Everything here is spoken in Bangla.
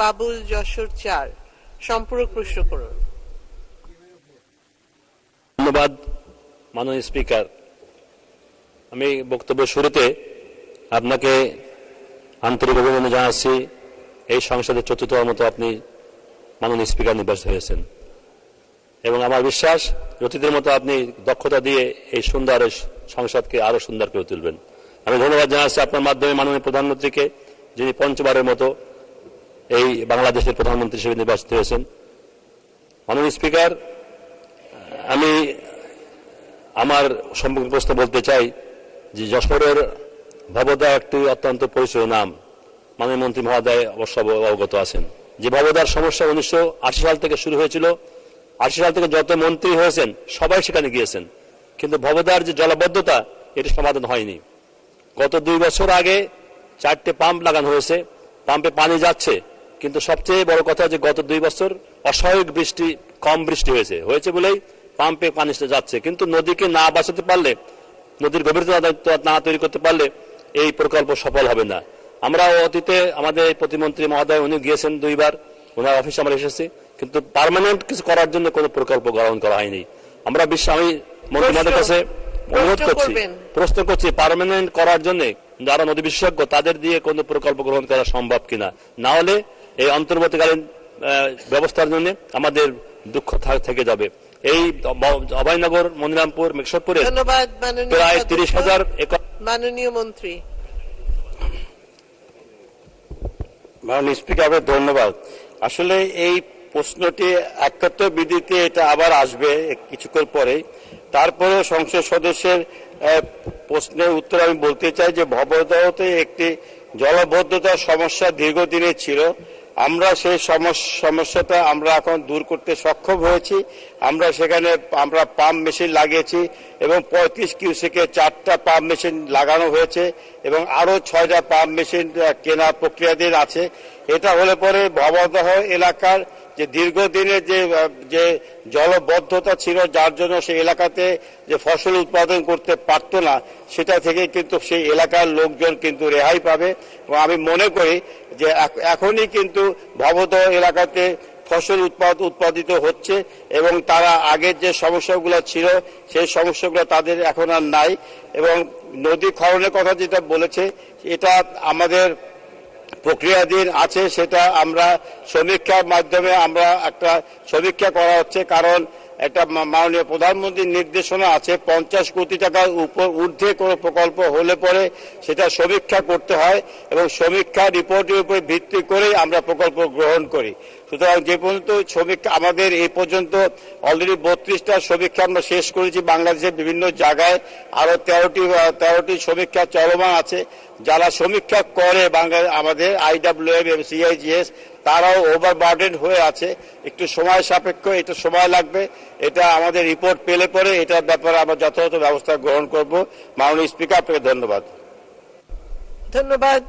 বাবুল যশোর চার। সম্পূরক প্রশ্ন করুন। ধন্যবাদ, মাননীয় স্পিকার। আমি বক্তব্য শুরুতে আপনাকে আন্তরিক অভিনন্দন জানাচ্ছি। এই সংসদের চতুর্থবার মতো আপনি মাননীয় স্পিকার নির্বাচিত হয়েছেন। এবং আমার বিশ্বাস, অতীতের মতো আপনি দক্ষতা দিয়ে এই সুন্দর সংসদকে আরও সুন্দর করে তুলবেন। আমি ধন্যবাদ জানাচ্ছি আপনার মাধ্যমে মাননীয় প্রধানমন্ত্রীকে, যিনি পঞ্চবারের মতো এই বাংলাদেশের প্রধানমন্ত্রী হিসেবে নির্বাচিত হয়েছেন। মাননীয় স্পিকার, আমি আমার সম্পর্কে প্রশ্ন বলতে চাই যে যশোরের ভবদা একটি অত্যন্ত পরিচয় নাম। মাননীয় মন্ত্রী মহোদয় অবশ্য অব- অবগত আছেন। যে ভবদার সমস্যা উনিশশো আশি সাল থেকে শুরু হয়েছিল, আশি সাল থেকে যত মন্ত্রী হয়েছেন, সবাই সেখানে গিয়েছেন। কিন্তু ভবদার যে জলবদ্ধতা, এটি সমাধান হয়নি। গত দুই বছর আগে চারটে পাম্প লাগানো হয়েছে। পাম্পে পানি যাচ্ছে কিন্তু সবচেয়ে বড় কথা যে গত দুই বছর অস্বাভাবিক বৃষ্টি কম বৃষ্টি হয়েছে। হয়েছে বলেই পাম্পে পানি যাচ্ছে। কিন্তু নদীকে না বাঁচাতে পারলে নদীর গভীরতা না তৈরি করতে পারলে এই প্রকল্প সফল হবে না। আমরা অতীতে আমাদের প্রতিমন্ত্রী মহোদয় উনি গিয়েছেন দুইবার। ওনার অফিসে আমরা এসেছি। কিন্তু পারমানেন্ট কিছু করার জন্য কোনো প্রকল্প গ্রহণ করা হয়নি। আমরা বিশ্ব আমি মন্ত্রী মহোদয়ের কাছে অনুরোধ করছি। প্রশ্ন করছি পারমানেন্ট করার জন্য যারা নদী বিশেষজ্ঞ তাদের দিয়ে কোনো প্রকল্প গ্রহণ করা সম্ভব কিনা? না হলে এই অন্তর্বর্তীকালীন ব্যবস্থার জন্য আমাদের দুঃখ থেকে যাবে। এই অভয়নগর মনিরামপুর ধন্যবাদ প্রায় তিরিশ হাজার মাননীয় মন্ত্রী। মাননীয় স্পিকার ধন্যবাদ। আসলে এই প্রশ্নটি একাত্তর বিধিতে এটা আবার আসবে কিছুক্ষণ পরে। তারপরেও সংসদ সদস্যের আহ, প্রশ্নের উত্তর আমি বলতে চাই যে ভবদহতে একটি জলবদ্ধতার সমস্যা দীর্ঘদিনের ছিল। আমরা সেই সমস- সমস্যাটা আমরা এখন দূর করতে সক্ষম হয়েছি। আমরা সেখানে আমরা পাম্প মেশিন লাগিয়েছি এবং পঁয়ত্রিশ কিউসেকে চারটা পাম্প মেশিন লাগানো হয়েছে এবং আরও ছয়টা পাম্প মেশিন কেনা প্রক্রিয়াধীন আছে। এটা হলে পরে ভবদহ এলাকার যে দীর্ঘদিনের যে যে জলবদ্ধতা ছিল, যার জন্য সেই এলাকাতে যে ফসল উৎপাদন করতে পারতো না, সেটা থেকে কিন্তু সেই এলাকার লোকজন কিন্তু রেহাই পাবে। এবং আমি মনে করি যে এখনই কিন্তু ভবদহ এলাকাতে ফসল উৎপাদ, উৎপাদিত হচ্ছে এবং তারা আগের যে সমস্যাগুলো ছিল, সেই সমস্যাগুলো তাদের এখন আর নাই। এবং নদী খননের কথা যেটা বলেছে, এটা আমাদের প্রক্রিয়াধীন আছে, সেটা আমরা সমীক্ষার মাধ্যমে আমরা একটা সমীক্ষা করা হচ্ছে, কারণ একটা মাননীয় প্রধানমন্ত্রীর নির্দেশনা আছে, পঞ্চাশ কোটি টাকার উপর ঊর্ধ্বে কোনো প্রকল্প হলে পরে সেটা সমীক্ষা করতে হয় এবং সমীক্ষা রিপোর্টের উপর ভিত্তি করেই আমরা প্রকল্প গ্রহণ করি। সুতরাং যে পর্যন্ত সমীক্ষা, আমাদের এই পর্যন্ত অলরেডি বত্রিশটা সমীক্ষা আমরা শেষ করেছি, বাংলাদেশের বিভিন্ন জায়গায় আরও তেরোটি তেরোটি সমীক্ষা চলমান আছে। যারা সমীক্ষা করে বাংলা আমাদের আইডাব্লিউএম এবং সিআইজিএস তারাও ওভারবার্ডেন হয়ে আছে। একটু সময় সাপেক্ষ এটা সময় লাগবে। এটা আমাদের রিপোর্ট পেলে পরে এটার ব্যাপারে আমরা যথাযথ ব্যবস্থা গ্রহণ করব। মাননীয় স্পিকার ধন্যবাদ। ধন্যবাদ।